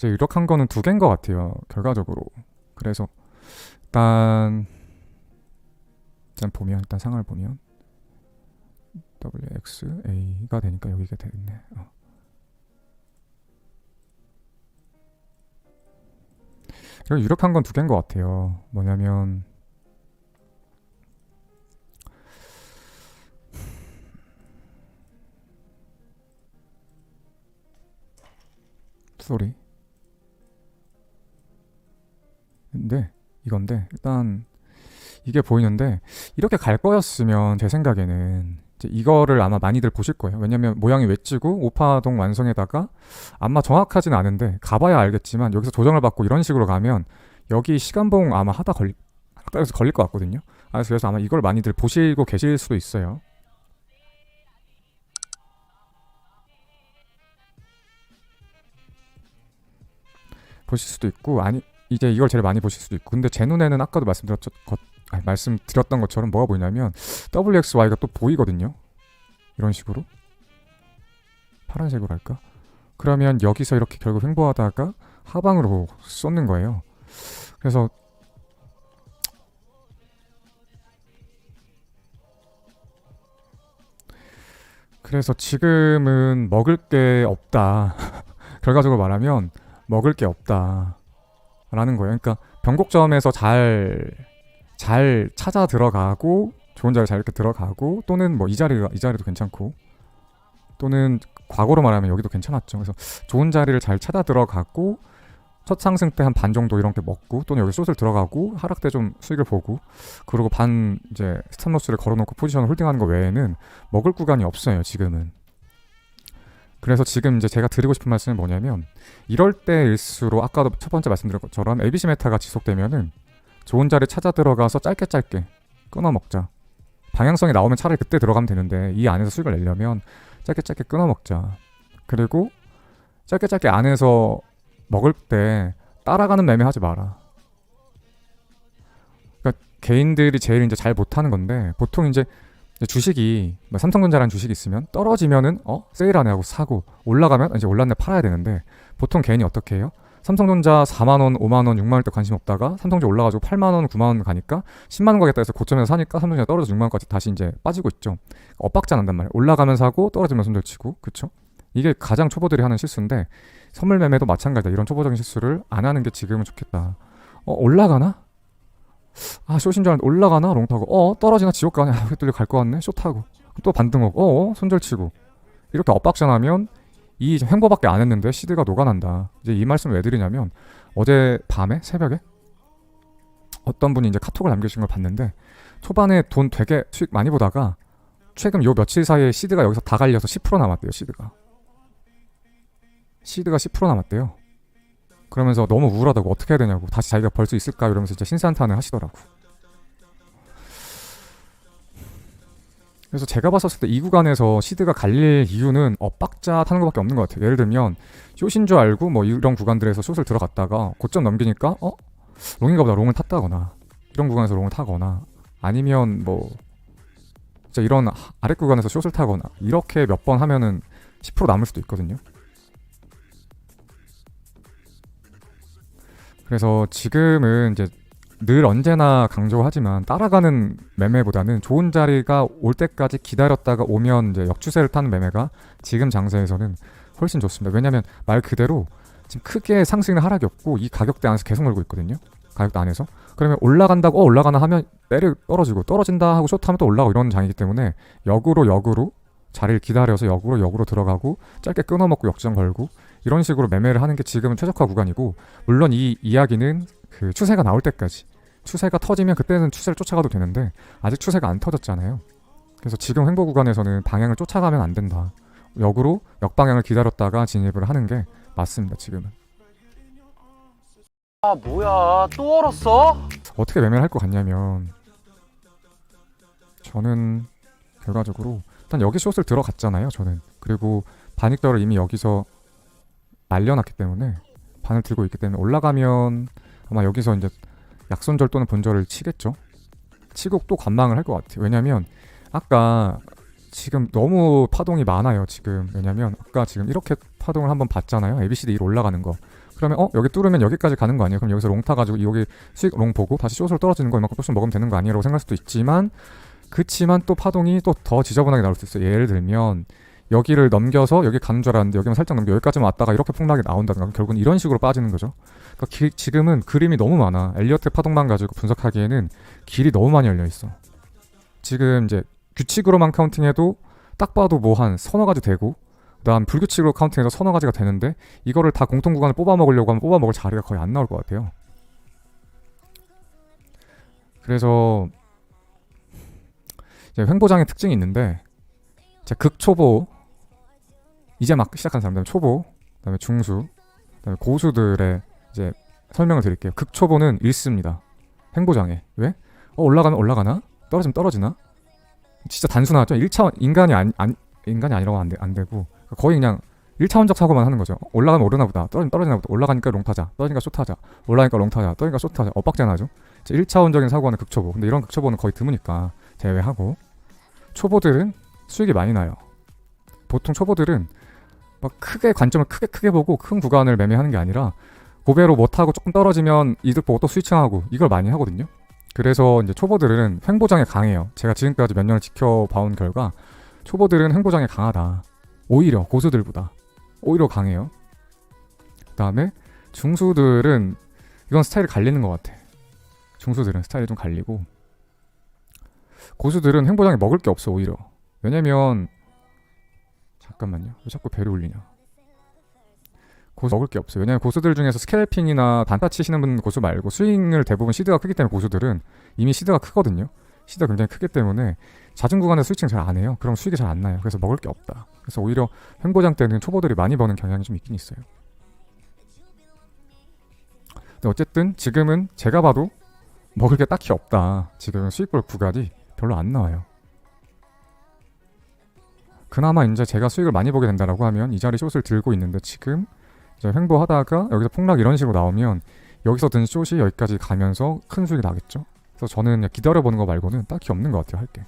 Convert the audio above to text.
이제 유력한 거는 두 개인 것 같아요. 결과적으로. 그래서 일단 일단 보면 일단 상을 보면 WX A가 되니까 여기가 되겠네. 어. 그리고 유력한 건 두 개인 것 같아요. 뭐냐면 소리. 근데 이건데 일단 이게 보이는데 이렇게 갈 거였으면 제 생각에는 이거를 아마 많이들 보실 거예요. 왜냐면 모양이 웨지고 오파동 완성에다가 아마 정확하진 않은데 가봐야 알겠지만 여기서 조정을 받고 이런 식으로 가면 여기 시간봉 아마 하다 걸리 하다해서 걸릴 것 같거든요. 아, 그래서 아마 이걸 많이들 보시고 계실 수도 있어요. 보실 수도 있고 아니 이제 이걸 제일 많이 보실 수도 있고 근데 제 눈에는 아까도 말씀드렸 것 아니, 말씀드렸던 것처럼 뭐가 보이냐면 WXY가 또 보이거든요. 이런 식으로 파란색으로 할까? 그러면 여기서 이렇게 결국 횡보하다가 하방으로 쏟는 거예요. 그래서 그래서 지금은 먹을 게 없다. 결과적으로 말하면 먹을 게 없다. 라는 거예요. 그러니까 변곡점에서 잘, 잘 찾아 들어가고, 좋은 자리 잘 이렇게 들어가고, 또는 뭐 이 자리가, 이 자리도 괜찮고, 또는 과거로 말하면 여기도 괜찮았죠. 그래서 좋은 자리를 잘 찾아 들어가고, 첫 상승 때 한 반 정도 이렇게 먹고, 또는 여기 숏을 들어가고, 하락 때 좀 수익을 보고, 그리고 반 이제 스탑로스를 걸어놓고 포지션을 홀딩하는 거 외에는 먹을 구간이 없어요, 지금은. 그래서 지금 이제 제가 드리고 싶은 말씀은 뭐냐면 이럴 때일수록 아까도 첫 번째 말씀드린 것처럼 ABC 메타가 지속되면은 좋은 자리 찾아 들어가서 짧게 짧게 끊어 먹자. 방향성이 나오면 차라리 그때 들어가면 되는데 이 안에서 수익을 내려면 짧게 짧게 끊어 먹자. 그리고 짧게 짧게 안에서 먹을 때 따라가는 매매 하지 마라. 그러니까 개인들이 제일 이제 잘 못하는 건데 보통 이제 주식이 뭐 삼성전자라는 주식이 있으면 떨어지면은 어 세일하네 하고 사고 올라가면 이제 올랐네 팔아야 되는데 보통 개인이 어떻게 해요? 삼성전자 4만 원, 5만 원, 6만 원때 관심 없다가 삼성전자 올라가지고 8만 원, 9만 원 가니까 10만 원 가겠다 해서 고점에서 사니까 삼성전자 떨어져 6만 원까지 다시 이제 빠지고 있죠. 엇박자 난단 말이에요. 올라가면 사고 떨어지면 손절 치고 그쵸? 이게 가장 초보들이 하는 실수인데 선물 매매도 마찬가지다. 이런 초보적인 실수를 안 하는 게 지금은 좋겠다. 어 올라가나? 아 숏인 줄 알았는데 올라가나? 롱 타고. 어 떨어지나? 지옥 가냐? 아, 뚫려 갈 것 같네. 숏 타고. 또 반등하고. 어, 어? 손절 치고. 이렇게 엇박자나면 이 횡보밖에 안 했는데 시드가 녹아난다. 이제 이 말씀을 왜 드리냐면 어제 밤에 새벽에 어떤 분이 이제 카톡을 남겨주신 걸 봤는데 초반에 돈 되게 수익 많이 보다가 최근 요 며칠 사이에 시드가 여기서 다 갈려서 10% 남았대요 시드가. 시드가 10% 남았대요 그러면서 너무 우울하다고 어떻게 해야 되냐고 다시 자기가 벌 수 있을까 이러면서 진짜 신세한탄을 하시더라고. 그래서 제가 봤었을 때 이 구간에서 시드가 갈릴 이유는 엇박자 타는 것밖에 없는 것 같아요. 예를 들면 숏인 줄 알고 뭐 이런 구간들에서 숏을 들어갔다가 고점 넘기니까 어 롱인가 보다 롱을 탔다거나 이런 구간에서 롱을 타거나 아니면 뭐 진짜 이런 아래 구간에서 숏을 타거나 이렇게 몇 번 하면은 10% 남을 수도 있거든요. 그래서 지금은 이제 늘 언제나 강조하지만 따라가는 매매보다는 좋은 자리가 올 때까지 기다렸다가 오면 이제 역추세를 타는 매매가 지금 장세에서는 훨씬 좋습니다. 왜냐하면 말 그대로 지금 크게 상승이나 하락이 없고 이 가격대 안에서 계속 놀고 있거든요. 가격대 안에서. 그러면 올라간다고 어 올라가나 하면 내려 떨어지고 떨어진다 하고 숏하면 또 올라가고 이런 장이기 때문에 역으로 역으로 자리를 기다려서 역으로 역으로 들어가고 짧게 끊어먹고 역전 걸고 이런 식으로 매매를 하는 게 지금은 최적화 구간이고 물론 이 이야기는 그 추세가 나올 때까지 추세가 터지면 그때는 추세를 쫓아가도 되는데 아직 추세가 안 터졌잖아요. 그래서 지금 횡보 구간에서는 방향을 쫓아가면 안 된다. 역으로 역방향을 기다렸다가 진입을 하는 게 맞습니다. 지금은 아 뭐야 또 얼었어? 어떻게 매매를 할 것 같냐면 저는 결과적으로 일단 여기 숏을 들어갔잖아요. 저는 그리고 반익별을 이미 여기서 날려놨기 때문에 반을 들고 있기 때문에 올라가면 아마 여기서 이제 약손절 또는 본절을 치겠죠. 치고 또 관망을 할 것 같아요. 왜냐면 아까 지금 너무 파동이 많아요. 지금 왜냐면 아까 지금 이렇게 파동을 한번 봤잖아요. ABCD 1 올라가는 거. 그러면 어 여기 뚫으면 여기까지 가는 거 아니에요? 그럼 여기서 롱 타가지고 여기 수익 롱 보고 다시 숏으로 떨어지는 거 이만큼 숏을 먹으면 되는 거 아니에요?라고 생각할 수도 있지만 그치만 또 파동이 또 더 지저분하게 나올 수 있어요. 예를 들면 여기를 넘겨서 여기 가는 줄 알았는데 여기만 살짝 넘겨 여기까지만 왔다가 이렇게 폭락이 나온다든가 결국은 이런 식으로 빠지는 거죠. 그러니까 기- 지금은 그림이 너무 많아. 엘리어트 파동만 가지고 분석하기에는 길이 너무 많이 열려 있어. 지금 이제 규칙으로만 카운팅해도 딱 봐도 뭐 한 서너 가지 되고 그다음 불규칙으로 카운팅해서 서너 가지가 되는데 이거를 다 공통 구간을 뽑아 먹으려고 하면 뽑아 먹을 자리가 거의 안 나올 것 같아요. 그래서 이제 횡보장의 특징이 있는데 자 극초보 이제 막 시작한 사람, 그다음에 초보, 그다음에 중수, 그다음에 고수들의 이제 설명을 드릴게요. 극초보는 읽습니다. 횡보장에 왜? 어 올라가면 올라가나? 떨어지면 떨어지나? 진짜 단순하죠. 1차원 인간이 아니, 안, 인간이 아니라고 안, 돼, 안 되고 거의 그냥 1차원적 사고만 하는 거죠. 올라가면 오르나 보다. 떨어지면 떨어지나 보다. 올라가니까 롱 타자. 떨어지니까 숏 타자. 올라가니까 롱 타자. 떨어지니까 숏 타자. 엇박자 나죠. 1차원적인 사고하는 극초보. 근데 이런 극초보는 거의 드무니까 제외하고 초보들은 수익이 많이 나요. 보통 초보들은 막 크게 관점을 크게 크게 보고 큰 구간을 매매하는 게 아니라 고배로 못 하고 조금 떨어지면 이득 보고 또 스위칭하고 이걸 많이 하거든요. 그래서 이제 초보들은 횡보장에 강해요. 제가 지금까지 몇 년을 지켜봐온 결과 초보들은 횡보장에 강하다. 오히려 고수들보다 오히려 강해요. 그 다음에 중수들은 이건 스타일이 갈리는 것 같아. 중수들은 스타일이 좀 갈리고 고수들은 횡보장에 먹을 게 없어 오히려. 왜냐면 잠깐만요. 왜 자꾸 배를 올리냐? 고수 먹을 게 없어요. 왜냐면 고수들 중에서 스캘핑이나 단타 치시는 분 고수 말고 스윙을 대부분 시드가 크기 때문에 고수들은 이미 시드가 크거든요. 시드가 굉장히 크기 때문에 낮은 구간에 스위칭 잘 안 해요. 그럼 수익이 잘 안 나요. 그래서 먹을 게 없다. 그래서 오히려 횡보장 때는 초보들이 많이 버는 경향이 좀 있긴 있어요. 근데 어쨌든 지금은 제가 봐도 먹을 게 딱히 없다. 지금 수익볼 구간이 별로 안 나와요. 그나마 이제 제가 수익을 많이 보게 된다라고 하면 이 자리 숏을 들고 있는데 지금 이제 횡보하다가 여기서 폭락 이런 식으로 나오면 여기서 든 숏이 여기까지 가면서 큰 수익이 나겠죠. 그래서 저는 기다려보는 거 말고는 딱히 없는 것 같아요 할 게.